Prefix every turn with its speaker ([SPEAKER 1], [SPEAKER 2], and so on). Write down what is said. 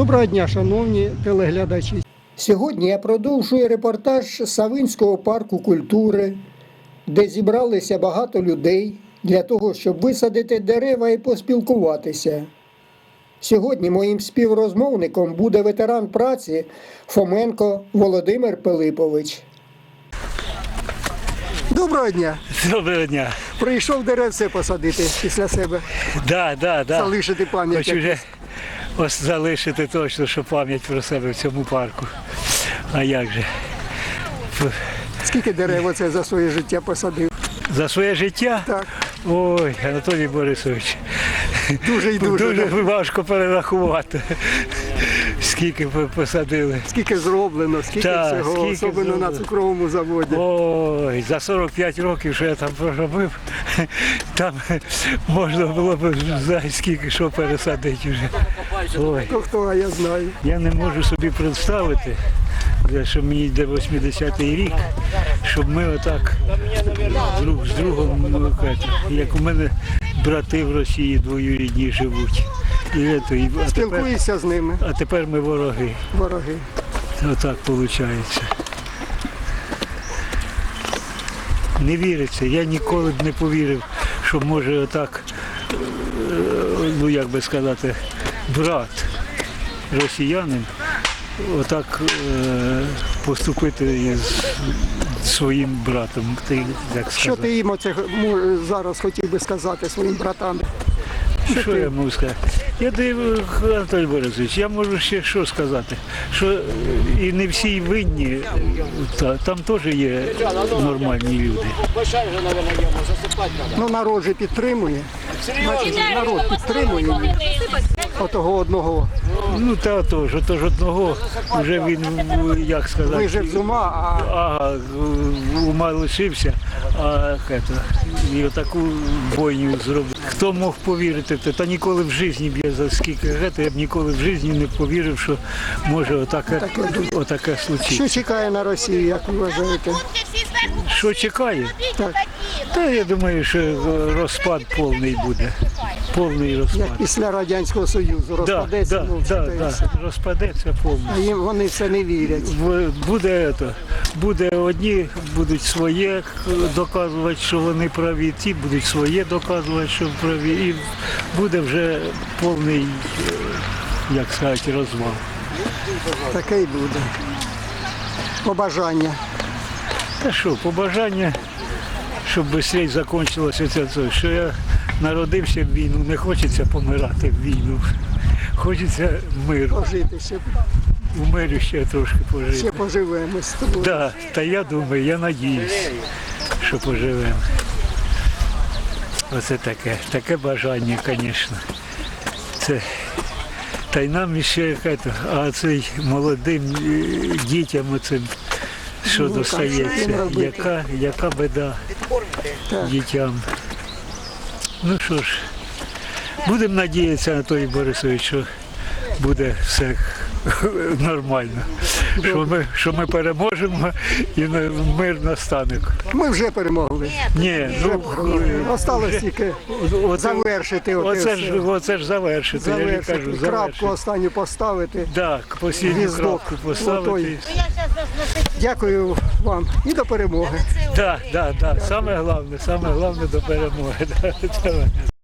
[SPEAKER 1] Доброго дня, шановні телеглядачі. Сьогодні я продовжую репортаж Савинського парку культури, де зібралися багато людей для того, щоб висадити дерева і поспілкуватися. Сьогодні моїм співрозмовником буде ветеран праці Фоменко Володимир Пилипович. Доброго дня!
[SPEAKER 2] Доброго дня.
[SPEAKER 1] Прийшов деревце посадити після себе,
[SPEAKER 2] Да, да, да.
[SPEAKER 1] залишити пам'ять.
[SPEAKER 2] Хочу вже ось залишити точно, що пам'ять про себе в цьому парку. А як же?
[SPEAKER 1] Скільки дерев оце за своє життя посадив?
[SPEAKER 2] За своє життя?
[SPEAKER 1] Так,
[SPEAKER 2] Ой, Анатолій Борисович,
[SPEAKER 1] дуже і дуже.
[SPEAKER 2] дуже важко перерахувати. Скільки посадили.
[SPEAKER 1] Скільки зроблено, скільки
[SPEAKER 2] Так,
[SPEAKER 1] всього,
[SPEAKER 2] скільки
[SPEAKER 1] особливо на цукровому заводі.
[SPEAKER 2] Ой, за 45 років, що я там проробив, там можна було б знає, скільки що пересадити вже. Ой.
[SPEAKER 1] То хто, а я знаю.
[SPEAKER 2] Я не можу собі представити, де, що мені йде 80-й рік, щоб ми отак друг з другом, ну, як у мене брати в Росії двоюрідні живуть. І, ето, і, а, тепер,
[SPEAKER 1] з ними,
[SPEAKER 2] а тепер ми вороги.
[SPEAKER 1] вороги.
[SPEAKER 2] Отак виходить. Не віриться, я ніколи б не повірив, що може отак, е, ну як би сказати, брат росіянин отак е, поступити із своїм братом. Ти як
[SPEAKER 1] Що ти їм оце зараз хотів би сказати своїм братам?
[SPEAKER 2] Що я можу сказати? Я див, Анатолій Борисович, я можу ще що сказати, що е, і не всі винні, там теж є нормальні люди.
[SPEAKER 1] Ну, народ же підтримує. Значить, народ підтримує. Отого одного.
[SPEAKER 2] Ну та тож, отож одного. Вже він, як сказати,
[SPEAKER 1] Вижив з ума, а
[SPEAKER 2] ага, ума лишився, а і отаку бойню зробив. Хто мог повірити? Та ніколи в житті б я за скільки ето, я б ніколи в житті не повірив, що може отаке, отаке случитися.
[SPEAKER 1] що чекає на Росію, як ви вважаєте?
[SPEAKER 2] Що чекає?
[SPEAKER 1] Так,
[SPEAKER 2] Та я думаю, що розпад повний буде. Повний розпад.
[SPEAKER 1] як після Радянського Союзу розпадеться,
[SPEAKER 2] да,
[SPEAKER 1] ну,
[SPEAKER 2] да, да, розпадеться повністю.
[SPEAKER 1] А їм вони це не вірять.
[SPEAKER 2] Буде ето, буде одні будуть своє доказувати, що вони праві, ті будуть своє доказувати, що праві, і буде вже повний, е, як сказати, розвал.
[SPEAKER 1] Таке й буде. Побажання.
[SPEAKER 2] Та що, побажання, щоб швидше закінчилося це, це, що я народився в війну, не хочеться помирати в війну. Хочеться миру.
[SPEAKER 1] Пожити ще,
[SPEAKER 2] У мирі ще трошки пожити.
[SPEAKER 1] ще поживемо з тобою.
[SPEAKER 2] Да, та я думаю, я надіюсь, що поживемо. Оце таке, таке бажання, звісно. Це, та й нам ще а цей молодим е, дітям оцим, що
[SPEAKER 1] Ну,
[SPEAKER 2] достається, яка, яка
[SPEAKER 1] Так.
[SPEAKER 2] дітям. Ну що ж, будемо надіятися, Анатолій Борисович, що буде все нормально. Що ми, що ми переможемо і мир настане.
[SPEAKER 1] Ми вже перемогли.
[SPEAKER 2] Ні, ну
[SPEAKER 1] Осталось тільки завершити.
[SPEAKER 2] оце, ж, оце ж завершити. Я ж
[SPEAKER 1] завершити. крапку останню поставити.
[SPEAKER 2] Так, постійну крапку поставити.
[SPEAKER 1] Отой. Дякую вам і до перемоги.
[SPEAKER 2] Так, так, так. Саме головне, саме головне до перемоги.